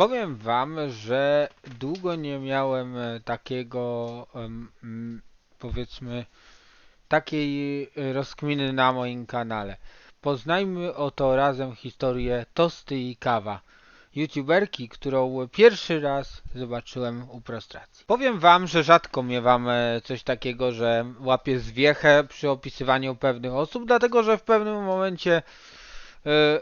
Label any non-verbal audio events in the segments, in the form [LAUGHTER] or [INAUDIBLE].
Powiem wam, że długo nie miałem e, takiego, powiedzmy, takiej e, rozkminy na moim kanale. Poznajmy oto razem historię Tosty i Kawa, youtuberki, którą pierwszy raz zobaczyłem u prostracji. Powiem wam, że rzadko miewam e, coś takiego, że łapię zwiechę przy opisywaniu pewnych osób, dlatego że w pewnym momencie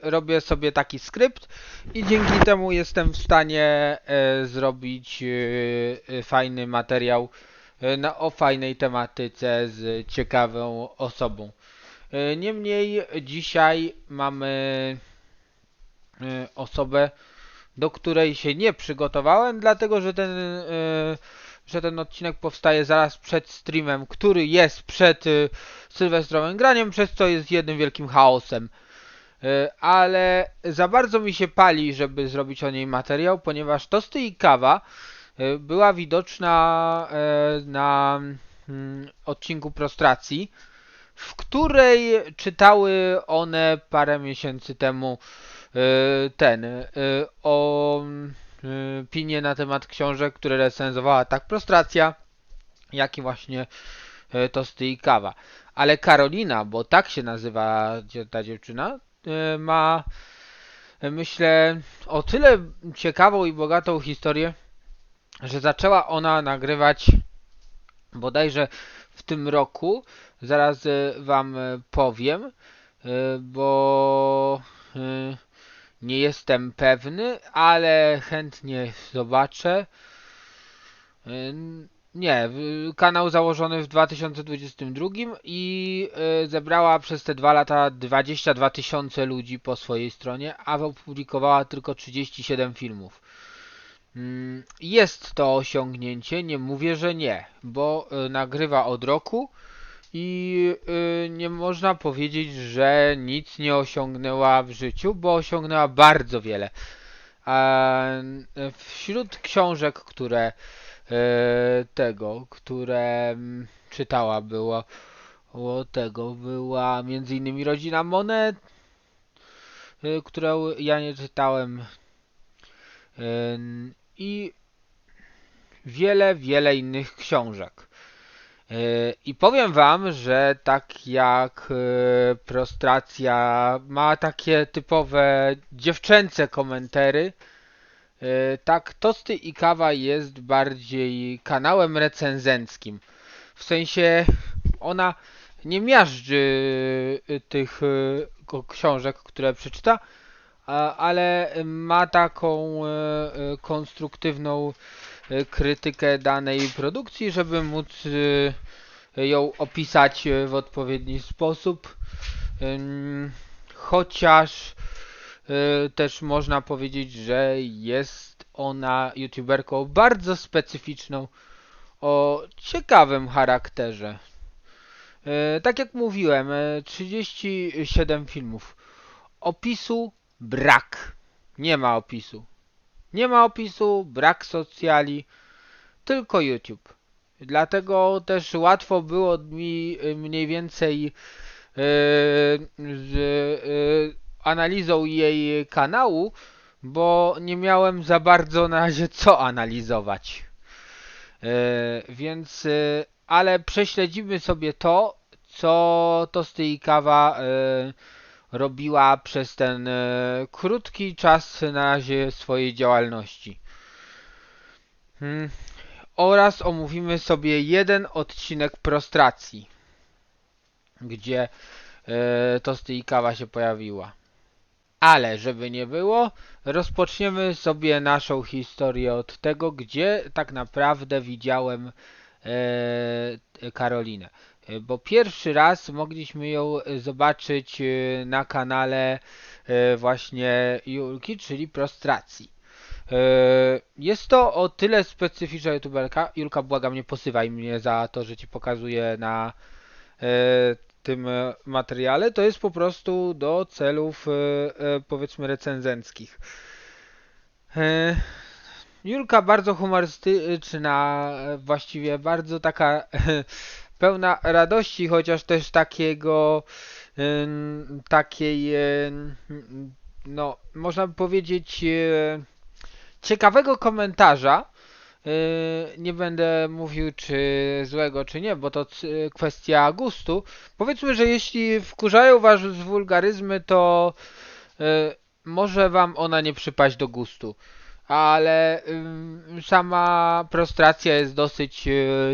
robię sobie taki skrypt i dzięki temu jestem w stanie e, zrobić e, e, fajny materiał e, na, o fajnej tematyce z ciekawą osobą. E, Niemniej dzisiaj mamy e, osobę, do której się nie przygotowałem, dlatego że ten, e, że ten odcinek powstaje zaraz przed streamem, który jest przed e, sylwestrowym graniem, przez co jest jednym wielkim chaosem. E, Ale za bardzo mi się pali, żeby zrobić o niej materiał, ponieważ Tosty i Kawa e, była widoczna e, na mm, odcinku Prostracji, w której czytały one parę miesięcy temu ten o opinie na temat książek, które recenzowała tak Prostracja, jak i właśnie Tosty i Kawa. Ale Karolina, bo tak się nazywa ta dziewczyna, ma e, myślę o tyle ciekawą i bogatą historię, że zaczęła ona nagrywać bodajże w tym roku. Zaraz e, wam e, powiem, bo nie jestem pewny, ale chętnie zobaczę. Nie, kanał założony w 2022 i e, zebrała przez te dwa lata 22 tysiące ludzi po swojej stronie, a opublikowała tylko 37 filmów. Mm, Jest to osiągnięcie, nie mówię, że nie, bo e, nagrywa od roku i e, nie można powiedzieć, że nic nie osiągnęła w życiu, bo osiągnęła bardzo wiele. Wśród książek, które tego, które mm, czytała, było, było tego, była między innymi Rodzina Monet, e, którą ja nie czytałem e, i wiele, wiele innych książek. E, I powiem wam, że tak jak e, Prostracja ma takie typowe dziewczęce komentary, e, tak Tosty i Kawa jest bardziej kanałem recenzenckim. W sensie ona nie miażdży e, tych e, książek, które przeczyta, ale ma taką e, e, konstruktywną e, krytykę danej produkcji, żeby móc e, ją opisać e, w odpowiedni sposób. Chociaż e, też można powiedzieć, że jest ona youtuberką bardzo specyficzną o ciekawym charakterze. E, Tak jak mówiłem, e, 37 filmów. Opisu brak. Nie ma opisu. Nie ma opisu, brak socjali, tylko YouTube. Dlatego też łatwo było mi y, mniej więcej y, z y, analizą jej kanału, bo nie miałem za bardzo na razie co analizować. Y, Więc, y, ale prześledzimy sobie to, co i Kawa y, robiła przez ten e, krótki czas na razie swojej działalności. Hmm. Oraz omówimy sobie jeden odcinek prostracji, gdzie e, Tosty i Kawa się pojawiła. Ale żeby nie było, rozpoczniemy sobie naszą historię od tego, gdzie tak naprawdę widziałem e, Karolinę. E, Bo pierwszy raz mogliśmy ją zobaczyć e, na kanale e, właśnie Julki, czyli Prostracji. Jest to o tyle specyficzna youtuberka. Julka, błagam, nie posywaj mnie za to, że ci pokazuję na tym e, materiale. To jest po prostu do celów e, e, powiedzmy recenzenckich. Julka bardzo humorystyczna, właściwie bardzo taka pełna radości, chociaż też takiego takiej no można by powiedzieć ciekawego komentarza. Yy, nie będę mówił czy złego czy nie, bo to c- kwestia gustu. Powiedzmy, że jeśli wkurzają was wulgaryzmy, to yy, może wam ona nie przypaść do gustu. Ale sama prostracja jest dosyć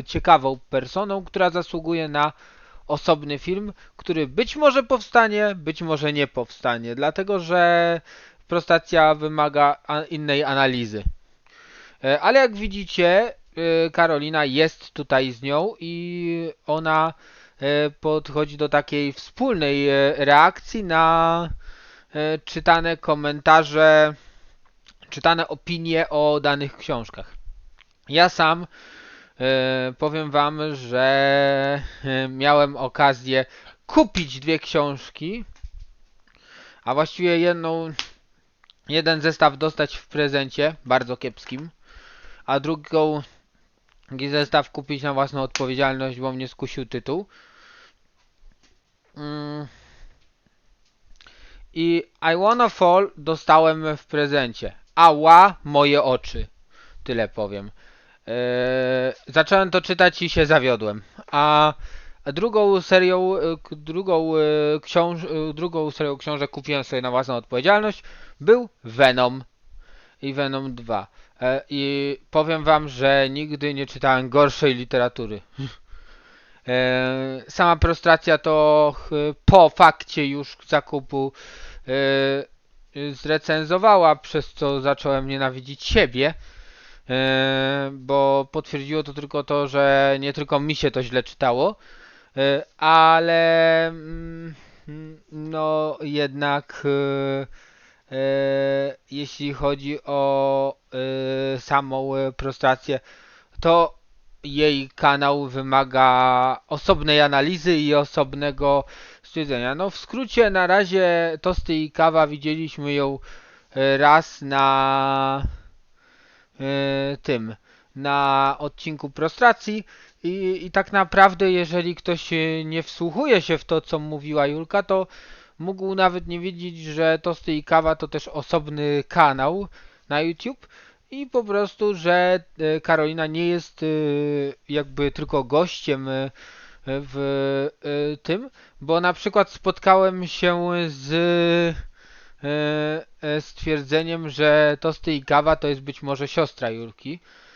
ciekawą personą, która zasługuje na osobny film, który być może powstanie, być może nie powstanie, dlatego że prostacja wymaga innej analizy. E, Ale jak widzicie, e, Karolina jest tutaj z nią i ona e, podchodzi do takiej wspólnej reakcji na czytane komentarze, czytane opinie o danych książkach. Ja sam powiem wam, że miałem okazję kupić dwie książki, a właściwie jedną, jeden zestaw dostać w prezencie, bardzo kiepskim, a drugą zestaw kupić na własną odpowiedzialność, bo mnie skusił tytuł. Mm. I I Wanna Fall dostałem w prezencie. Ała, moje oczy. Tyle powiem. Eee, zacząłem to czytać i się zawiodłem. A drugą serią, drugą, e, książ e, drugą serią książek kupiłem sobie na własną odpowiedzialność był Venom i Venom 2. E, I powiem wam, że nigdy nie czytałem gorszej literatury. [LAUGHS] E, Sama prostracja to po fakcie już zakupu e, zrecenzowała, przez co zacząłem nienawidzić siebie. E, Bo potwierdziło to tylko to, że nie tylko mi się to źle czytało, e, ale mm, no jednak e, jeśli chodzi o e, samą e, prostrację, to jej kanał wymaga osobnej analizy i osobnego stwierdzenia. No w skrócie na razie Tosty i Kawa widzieliśmy ją e, raz na e, tym, na odcinku prostracji i, i tak naprawdę jeżeli ktoś e, nie wsłuchuje się w to, co mówiła Julka, to mógł nawet nie wiedzieć, że Tosty i Kawa to też osobny kanał na YouTube i po prostu, że e, Karolina nie jest e, jakby tylko gościem e, w tym, bo na przykład spotkałem się z stwierdzeniem, że Tosty i Kawa to jest być może siostra Julki. e,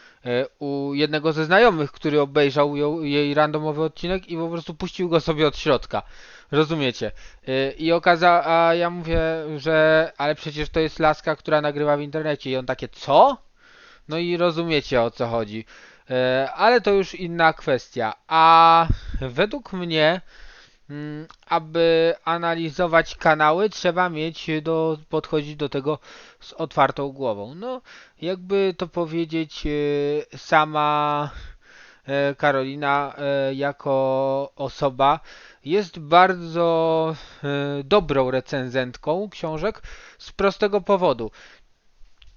u jednego ze znajomych, który obejrzał ją, jej randomowy odcinek i po prostu puścił go sobie od środka. Rozumiecie? Y, I okaza, a ja mówię, że ale przecież to jest laska, która nagrywa w internecie i on takie, co? No i rozumiecie o co chodzi. Y, Ale to już inna kwestia. A według mnie, aby analizować kanały, trzeba mieć do, podchodzić do tego z otwartą głową. No, jakby to powiedzieć, y, sama e, Karolina e, jako osoba jest bardzo e, dobrą recenzentką książek z prostego powodu.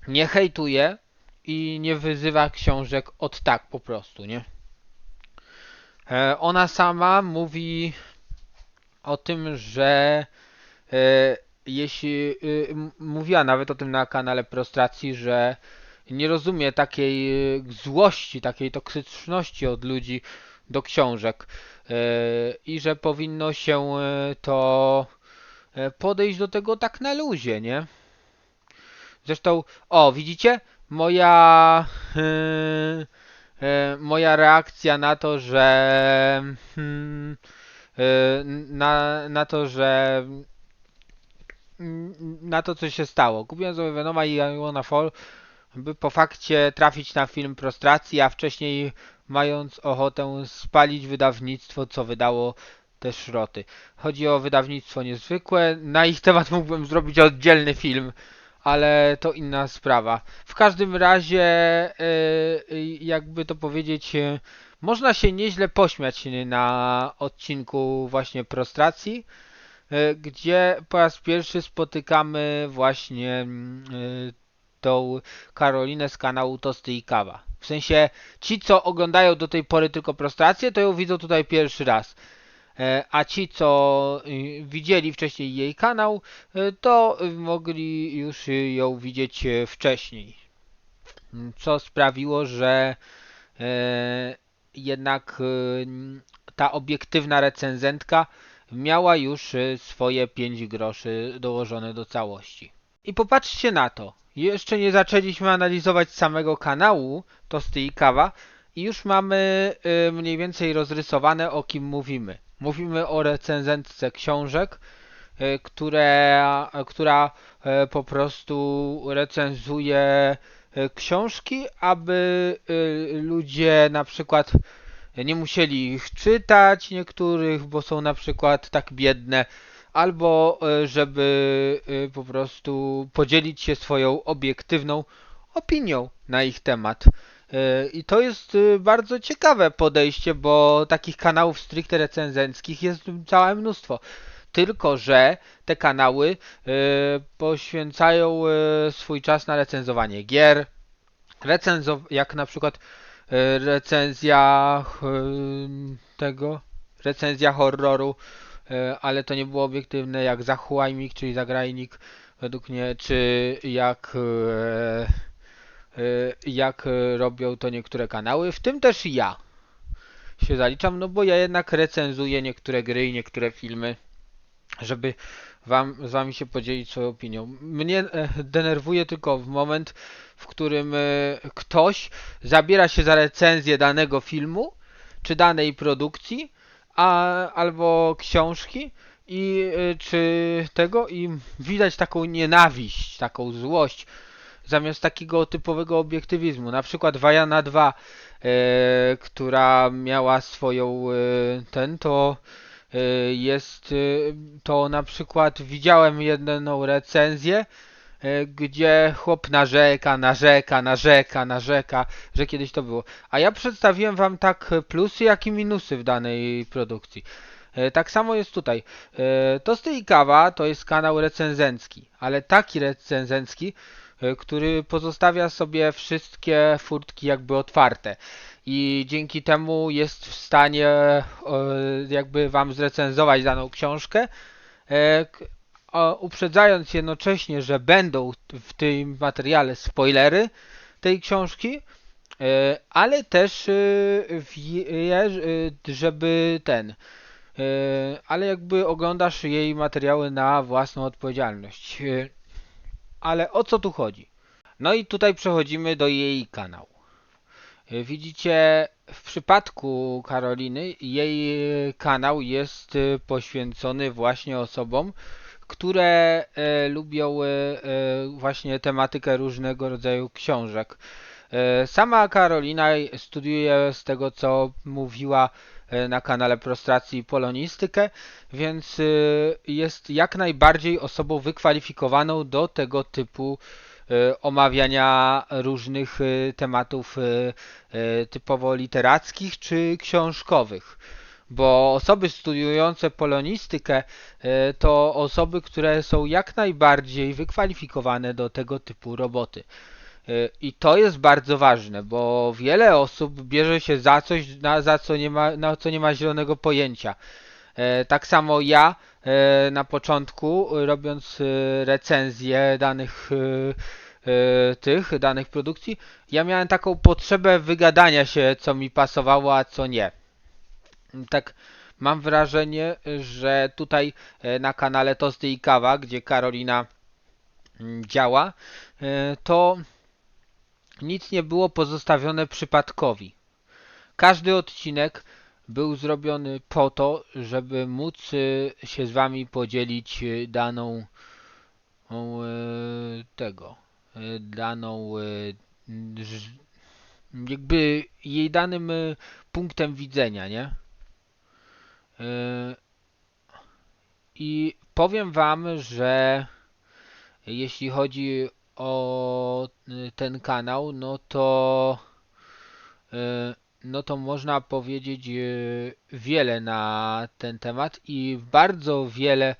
Nie hejtuje i nie wyzywa książek od tak po prostu, nie? E, Ona sama mówi o tym, że e, jeśli e, mówiła nawet o tym na kanale Prostracji, że nie rozumie takiej e, złości, takiej toksyczności od ludzi do książek i że powinno się to podejść do tego tak na luzie, nie? Zresztą, o, widzicie? Moja moja reakcja na to, że hmm, na, na to, że mm, na to, co się stało. Kupiłem sobie Venoma i I Wanna Fall, by po fakcie trafić na film Prostracji, a wcześniej mając ochotę spalić wydawnictwo, co wydało te szroty. Chodzi o wydawnictwo niezwykłe. Na ich temat mógłbym zrobić oddzielny film, ale to inna sprawa. W każdym razie, e, jakby to powiedzieć, można się nieźle pośmiać na odcinku właśnie Prostracji, e, gdzie po raz pierwszy spotykamy właśnie mm, e, tą Karolinę z kanału Tosty i Kawa. W sensie ci, co oglądają do tej pory tylko prostrację, to ją widzą tutaj pierwszy raz. E, A ci, co y, widzieli wcześniej jej kanał, to mogli już ją widzieć wcześniej. co sprawiło, że jednak n- ta obiektywna recenzentka miała już e, swoje 5 groszy dołożone do całości. I popatrzcie na to. Jeszcze nie zaczęliśmy analizować samego kanału Tosty i Kawa i już mamy e, mniej więcej rozrysowane o kim mówimy. Mówimy o recenzentce książek, które, która e, po prostu recenzuje książki, aby e, ludzie na przykład nie musieli ich czytać niektórych, bo są na przykład tak biedne, albo e, żeby e, po prostu podzielić się swoją obiektywną opinią na ich temat. E, I to jest e, bardzo ciekawe podejście, bo takich kanałów stricte recenzenckich jest całe mnóstwo. Tylko, że te kanały e, poświęcają e, swój czas na recenzowanie gier, recenzo jak na przykład e, recenzja tego, recenzja horroru, ale to nie było obiektywne jak Zachłajmik, czyli Zagrajnik, według mnie, czy jak jak robią to niektóre kanały, w tym też ja się zaliczam, no bo ja jednak recenzuję niektóre gry i niektóre filmy, żeby wam, z wami się podzielić swoją opinią. Mnie e, denerwuje tylko w moment, w którym e, ktoś zabiera się za recenzję danego filmu, czy danej produkcji, a, albo książki, i e, czy tego, i widać taką nienawiść, taką złość, zamiast takiego typowego obiektywizmu. Na przykład Wajana 2, e, która miała swoją ten, to jest e, to na przykład widziałem jedną recenzję, e, gdzie chłop narzeka, narzeka, narzeka, narzeka, że kiedyś to było. A ja przedstawiłem wam tak plusy, jak i minusy w danej produkcji. Tak samo jest tutaj. Tosty i Kawa to jest kanał recenzencki, ale taki recenzencki, który pozostawia sobie wszystkie furtki jakby otwarte i dzięki temu jest w stanie e, jakby wam zrecenzować daną książkę, e, uprzedzając jednocześnie, że będą w tym materiale spoilery tej książki, e, ale też żeby ten, ale jakby oglądasz jej materiały na własną odpowiedzialność. Ale o co tu chodzi? No i tutaj przechodzimy do jej kanału. Widzicie, w przypadku Karoliny jej e, kanał jest e, poświęcony właśnie osobom, które e, lubią właśnie tematykę różnego rodzaju książek. Sama Karolina studiuje z tego co mówiła na kanale Prostracji Polonistykę, więc jest jak najbardziej osobą wykwalifikowaną do tego typu omawiania różnych e, tematów e, e, typowo literackich czy książkowych. Bo osoby studiujące polonistykę e, to osoby, które są jak najbardziej wykwalifikowane do tego typu roboty. E, I to jest bardzo ważne, bo wiele osób bierze się za coś, na, za co nie ma, na co nie ma zielonego pojęcia. E, Tak samo ja e, na początku, e, robiąc recenzję danych tych danych produkcji, ja miałem taką potrzebę wygadania się, co mi pasowało, a co nie. Tak mam wrażenie, że tutaj na kanale Tosty i Kawa, gdzie Karolina mm, działa, to nic nie było pozostawione przypadkowi. Każdy odcinek był zrobiony po to, żeby móc e, się z wami podzielić e, daną e, tego, daną jakby jej danym punktem widzenia, nie? I powiem wam, że jeśli chodzi o y, ten kanał, no to y, no to można powiedzieć y, wiele na ten temat i bardzo wiele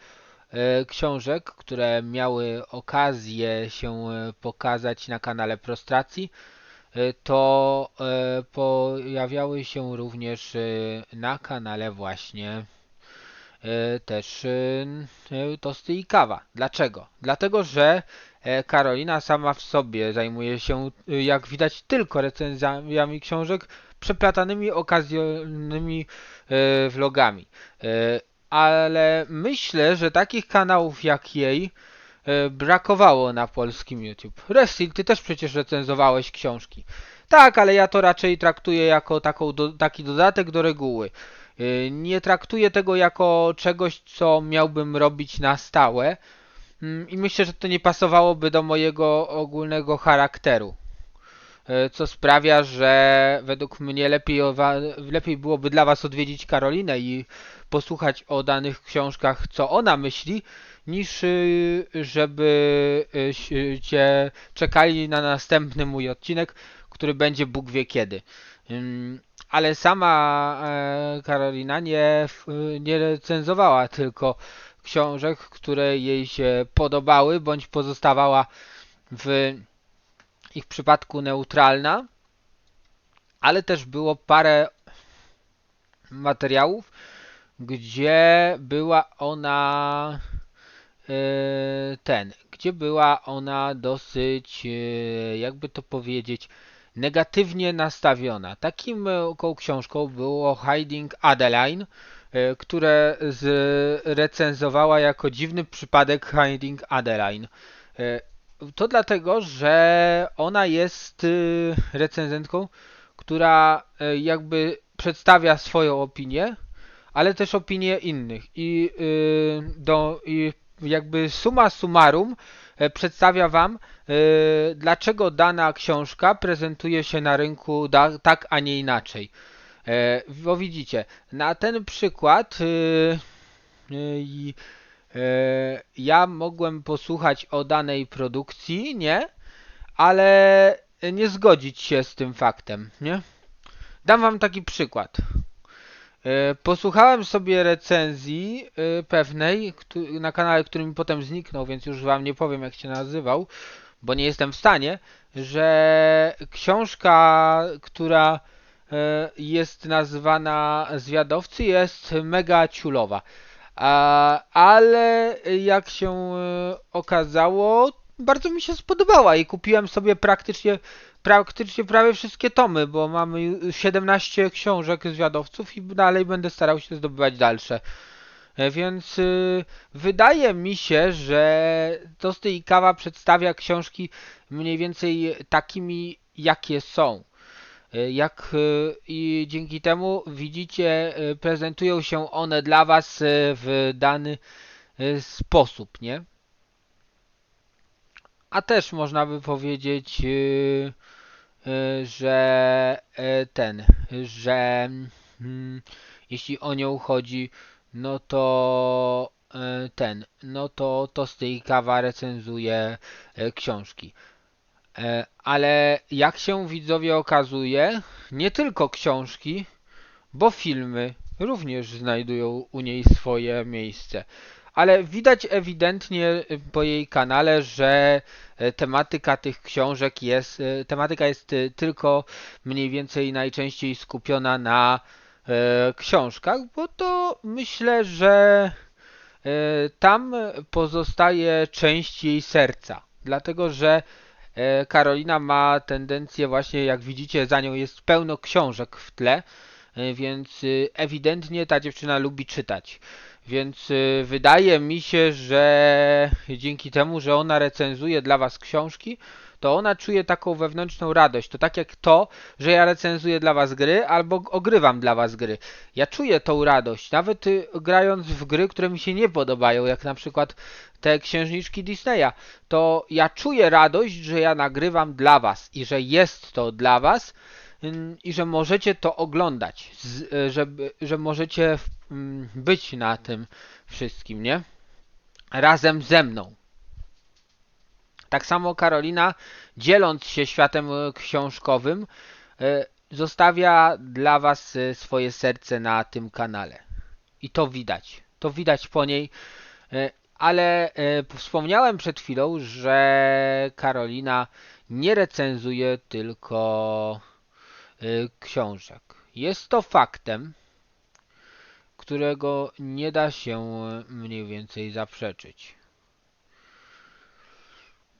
y, książek, które miały okazję się y, pokazać na kanale Prostracji, to pojawiały się również na kanale właśnie e, też e, e, tosty i kawa. Dlaczego? Dlatego, że e, Karolina sama w sobie zajmuje się, jak widać, tylko recenzjami książek, przeplatanymi okazjonalnymi e, vlogami. E, ale myślę, że takich kanałów jak jej e, brakowało na polskim YouTube. Restil, ty też przecież recenzowałeś książki. Tak, ale ja to raczej traktuję jako taką do, taki dodatek do reguły. Nie traktuję tego jako czegoś, co miałbym robić na stałe Mm, i myślę, że to nie pasowałoby do mojego ogólnego charakteru. Y, Co sprawia, że według mnie lepiej, lepiej byłoby dla Was odwiedzić Karolinę i posłuchać o danych książkach, co ona myśli, niż y, żeby y, cię czekali na następny mój odcinek, który będzie Bóg wie kiedy. Ale sama e, Karolina nie, nie recenzowała tylko książek, które jej się podobały, bądź pozostawała w ich przypadku neutralna, ale też było parę materiałów, gdzie była ona e, ten, gdzie była ona dosyć, e, jakby to powiedzieć, negatywnie nastawiona. Takim e, książką było Hiding Adeline, które zrecenzowała jako dziwny przypadek Hiding Adeline. To dlatego, że ona jest y, recenzentką, która e, jakby przedstawia swoją opinię, ale też opinię innych i, y, do, i jakby summa summarum e, przedstawia Wam, dlaczego dana książka prezentuje się na rynku tak, a nie inaczej. E, Bo widzicie, na ten przykład y, y, ja mogłem posłuchać o danej produkcji, nie? Ale nie zgodzić się z tym faktem, nie? Dam Wam taki przykład. E, Posłuchałem sobie recenzji e, pewnej na kanale, który mi potem zniknął, więc już wam nie powiem jak się nazywał, bo nie jestem w stanie, że książka, która e, jest nazywana Zwiadowcy jest mega ciulowa. Ale jak się e, okazało, bardzo mi się spodobała i kupiłem sobie praktycznie praktycznie prawie wszystkie tomy, bo mamy ju- 17 książek zwiadowców i dalej będę starał się zdobywać dalsze. E, Więc y, wydaje mi się, że Tosty i Kawa przedstawia książki mniej więcej takimi, jakie są. E, Jak y, i dzięki temu widzicie, y, prezentują się one dla Was w dany sposób, nie? A też można by powiedzieć, że ten, że mm, jeśli o nią chodzi, no to ten, no to Tosty i Kawa recenzuje książki. E, Ale jak się widzowie okazuje, nie tylko książki, bo filmy również znajdują u niej swoje miejsce. Ale widać ewidentnie po jej kanale, że e, tematyka tych książek jest, e, tematyka jest tylko mniej więcej najczęściej skupiona na książkach, bo to myślę, że tam pozostaje część jej serca. Dlatego, że Karolina ma tendencję właśnie, jak widzicie, za nią jest pełno książek w tle, e, więc y, ewidentnie ta dziewczyna lubi czytać. Więc wydaje mi się, że dzięki temu, że ona recenzuje dla Was książki, to ona czuje taką wewnętrzną radość. To tak jak to, że ja recenzuję dla Was gry albo ogrywam dla Was gry. Ja czuję tą radość, nawet y, grając w gry, które mi się nie podobają, jak na przykład te księżniczki Disneya, to ja czuję radość, że ja nagrywam dla Was i że jest to dla Was ym, i że możecie to oglądać, y, żeby, że możecie ym, być na tym wszystkim, nie? Razem ze mną. Tak samo Karolina, dzieląc się światem e, książkowym, e, zostawia dla Was e, swoje serce na tym kanale. I to widać. To widać po niej. Ale e, wspomniałem przed chwilą, że Karolina nie recenzuje tylko e, książek. Jest to faktem, którego nie da się mniej więcej zaprzeczyć.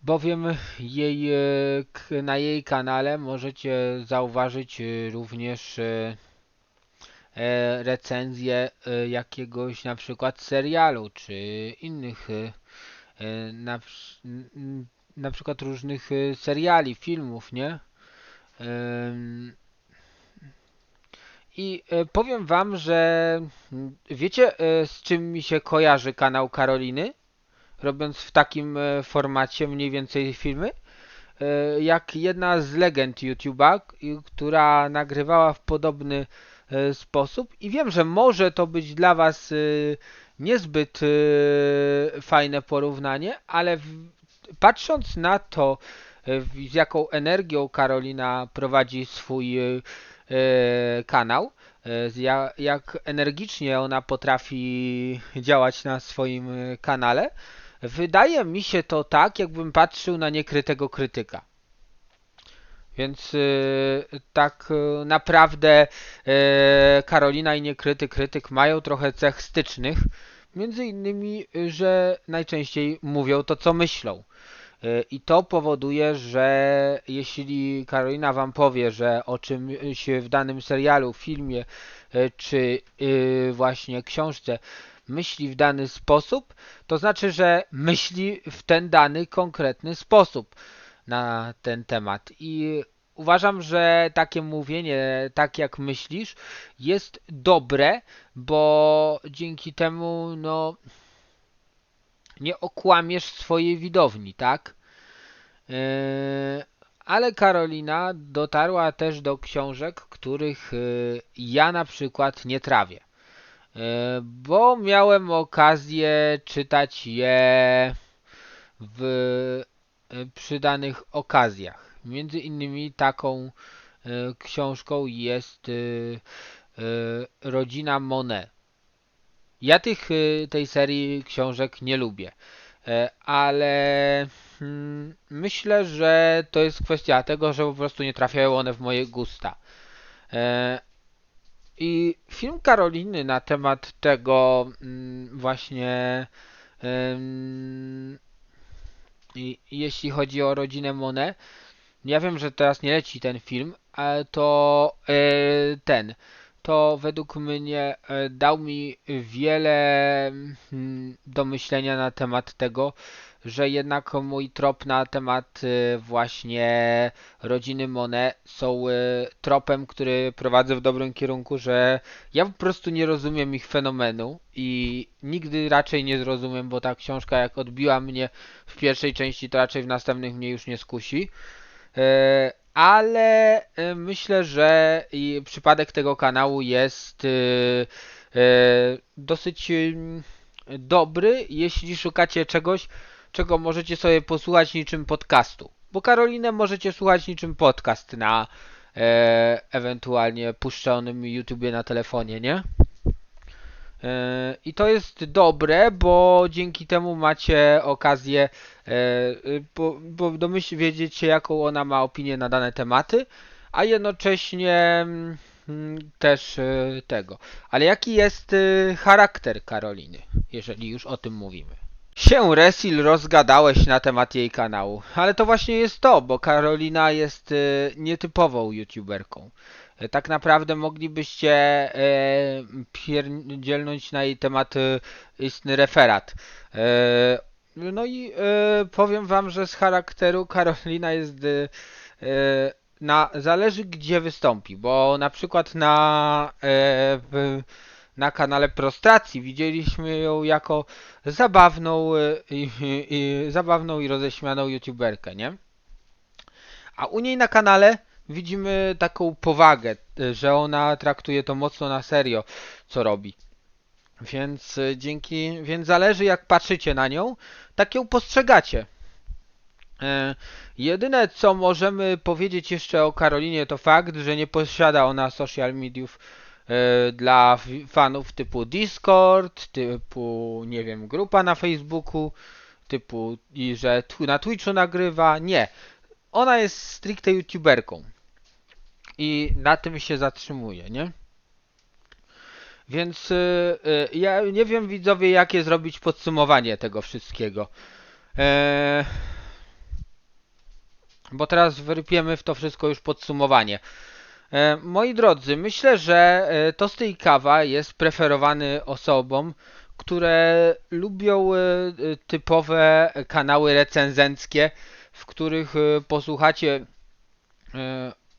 bowiem jej, e, na jej kanale możecie zauważyć również recenzję e, jakiegoś na przykład serialu czy innych e, e, na, na przykład różnych e, seriali, filmów, nie? I e, powiem wam, że wiecie e, z czym mi się kojarzy kanał Karoliny? Robiąc w takim e, formacie mniej więcej filmy? E, Jak jedna z legend YouTube'a, która nagrywała w podobny e, sposób i wiem, że może to być dla was e, niezbyt e, fajne porównanie, ale patrząc na to, e, z jaką energią Karolina prowadzi swój e, e, kanał, e, jak energicznie ona potrafi działać na swoim e, kanale, wydaje mi się to tak, jakbym patrzył na niekrytego krytyka. Więc y, tak y, naprawdę y, Karolina i niekryty krytyk mają trochę cech stycznych. Między innymi, że najczęściej mówią to, co myślą. I to powoduje, że jeśli Karolina wam powie, że o czymś w danym serialu, filmie czy właśnie książce myśli w dany sposób, to znaczy, że myśli w ten dany konkretny sposób na ten temat. I uważam, że takie mówienie, tak jak myślisz, jest dobre, bo dzięki temu, no, nie okłamiesz swojej widowni, tak? Yy, ale Karolina dotarła też do książek, których yy, ja na przykład nie trawię. Yy, bo miałem okazję czytać je w przy danych okazjach. Między innymi taką y, książką jest y, Rodzina Monet. Ja tych, tej serii książek nie lubię, e, ale mm, myślę, że to jest kwestia tego, że po prostu nie trafiają one w moje gusta. E, I film Karoliny na temat tego mm, właśnie i jeśli chodzi o rodzinę Monet, ja wiem, że teraz nie leci ten film, ale to e, ten, to według mnie e, dał mi wiele mm, do myślenia na temat tego, że jednak mój trop na temat e, właśnie rodziny Monet są e, tropem, który prowadzę w dobrym kierunku, że ja po prostu nie rozumiem ich fenomenu i nigdy raczej nie zrozumiem, bo ta książka jak odbiła mnie w pierwszej części, to raczej w następnych mnie już nie skusi. E, Ale myślę, że przypadek tego kanału jest dosyć em, dobry, jeśli szukacie czegoś, czego możecie sobie posłuchać niczym podcastu. Bo Karolinę możecie słuchać niczym podcast na e, ewentualnie puszczonym YouTubie na telefonie, nie? E, I to jest dobre, bo dzięki temu macie okazję e, bo, bo domyśl wiedzieć jaką ona ma opinię na dane tematy, a jednocześnie mm, też e, tego. Ale jaki jest e, charakter Karoliny, jeżeli już o tym mówimy? Się, Resil, rozgadałeś na temat jej kanału, ale to właśnie jest to, bo Karolina jest e, nietypową youtuberką. E, Tak naprawdę moglibyście e, pierdzielnąć na jej temat e, istny referat. No i powiem wam, że z charakteru Karolina jest e, na, zależy gdzie wystąpi, bo na przykład na, e, w, na kanale Prostracji widzieliśmy ją jako zabawną, e, i, i, zabawną i roześmianą youtuberkę, nie? A u niej na kanale widzimy taką powagę, e, że ona traktuje to mocno na serio, co robi. Więc e, dzięki, więc zależy jak patrzycie na nią, tak ją postrzegacie. E, Jedyne co możemy powiedzieć jeszcze o Karolinie to fakt, że nie posiada ona social mediów dla f- fanów typu Discord, typu nie wiem, grupa na Facebooku, typu i że na Twitchu nagrywa. Nie. Ona jest stricte youtuberką. I na tym się zatrzymuje, nie? Więc y, y, ja nie wiem widzowie jakie zrobić podsumowanie tego wszystkiego. Bo teraz wyrypiemy w to wszystko już podsumowanie. E, moi drodzy, myślę, że e, tosty i kawa jest preferowany osobom, które lubią e, typowe kanały recenzenckie, w których posłuchacie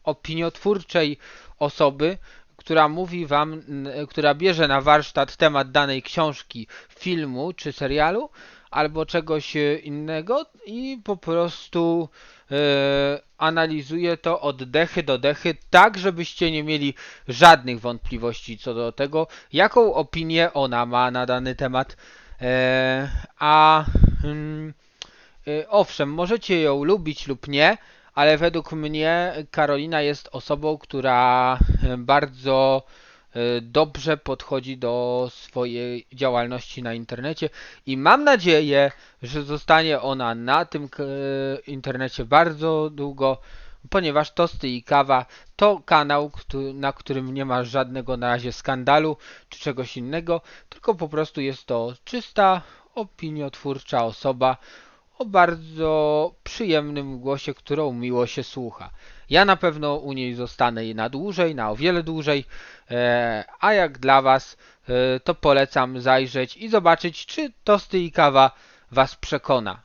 opiniotwórczej osoby, która mówi wam, która bierze na warsztat temat danej książki, filmu czy serialu, albo czegoś e, innego i po prostu e, analizuje to od dechy do dechy, tak żebyście nie mieli żadnych wątpliwości co do tego, jaką opinię ona ma na dany temat. E, a mm, e, owszem, możecie ją lubić lub nie, ale według mnie Karolina jest osobą, która bardzo dobrze podchodzi do swojej działalności na internecie i mam nadzieję, że zostanie ona na tym k- internecie bardzo długo, ponieważ Tosty i Kawa to kanał, na którym nie ma żadnego na razie skandalu czy czegoś innego, tylko po prostu jest to czysta, opiniotwórcza osoba o bardzo przyjemnym głosie, którą miło się słucha. Ja na pewno u niej zostanę na dłużej, na o wiele dłużej, e, a jak dla Was, e, to polecam zajrzeć i zobaczyć, czy tosty i kawa Was przekona.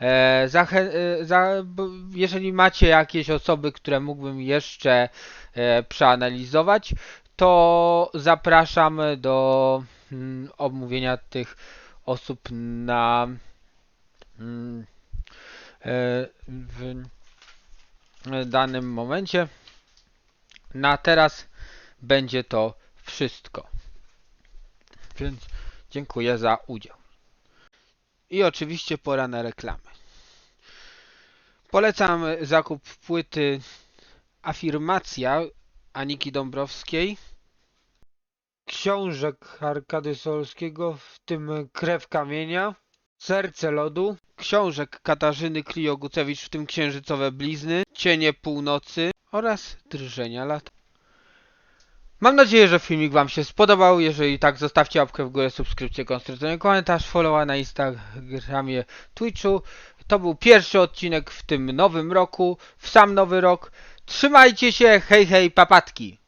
E, jeżeli macie jakieś osoby, które mógłbym jeszcze przeanalizować, to zapraszam do mm, omówienia tych osób na mm, w danym momencie. Na teraz będzie to wszystko. Więc dziękuję za udział. I oczywiście pora na reklamy. Polecam zakup płyty Afirmacja Aniki Dąbrowskiej, książek Arkady Solskiego, w tym Krew Kamienia, Serce Lodu, książek Katarzyny Klio-Gucewicz, w tym Księżycowe Blizny, Cienie Północy oraz Drżenia Lata. Mam nadzieję, że filmik Wam się spodobał. Jeżeli tak, zostawcie łapkę w górę, subskrypcję, konstruktywny komentarz, followa na Instagramie, Twitchu. To był pierwszy odcinek w tym nowym roku, w sam nowy rok. Trzymajcie się, hej hej, papatki!